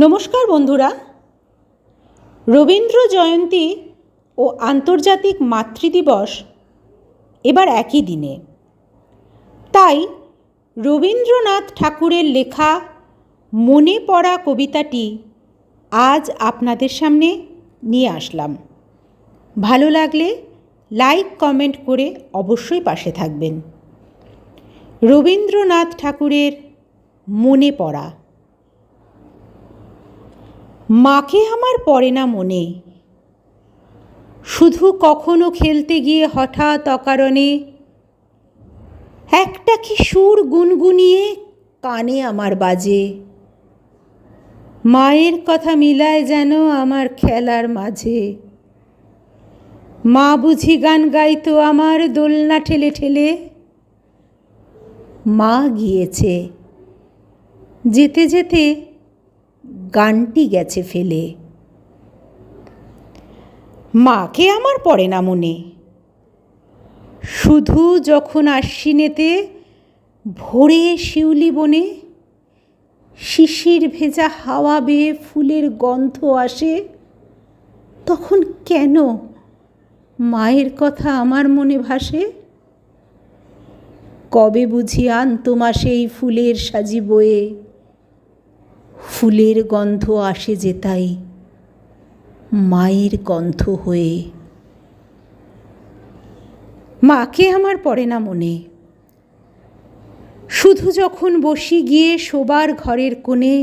নমস্কার বন্ধুরা। রবীন্দ্র জয়ন্তী ও আন্তর্জাতিক মাতৃদিবস এবার একই দিনে। তাই রবীন্দ্রনাথ ঠাকুরের লেখা মনে পড়া কবিতাটি আজ আপনাদের সামনে নিয়ে আসলাম। ভালো লাগলে লাইক, কমেন্ট করে অবশ্যই পাশে থাকবেন। রবীন্দ্রনাথ ঠাকুরের মনে পড়া মাকে আমার পড়ে না মনে। শুধু কখনো খেলতে গিয়ে হঠাৎ অকারণে একটা কি সুর গুনগুনিয়ে কানে আমার বাজে। মায়ের কথা মিলায় যেন আমার খেলার মাঝে। মা বুঝি গান গাইতো আমার দোলনা ঠেলে ঠেলে। মা গিয়েছে। যেতে যেতে গানটি গেছে ফেলে। মাকে আমার পড়ে না মনে। শুধু যখন আশ্বিনেতে ভোরে শিউলি বনে শিশির ভেজা হাওয়া বেয়ে ফুলের গন্ধ আসে, তখন কেন মায়ের কথা আমার মনে ভাসে? কবে বুঝি আনতো মাসে এই ফুলের সাজি বয়ে? ফুলের গন্ধ আসে যেতাই মায়ের গন্ধ হয়ে। মাকে আমার পড়ে না মনে। শুধু যখন বসি গিয়ে শোবার ঘরের কোণে,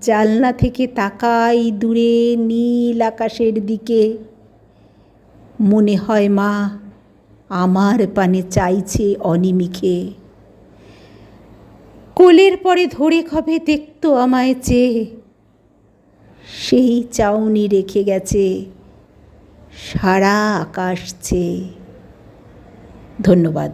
জালনা থেকে তাকাই দূরে নীল আকাশের দিকে। মনে হয় মা আমার পানে চাইছে অনিমিখে কোলের পরে ধরে খবে দেখতো আমায় চেয়ে সেই চাউনি রেখে গেছে, সারা আকাশ চেয়ে। ধন্যবাদ।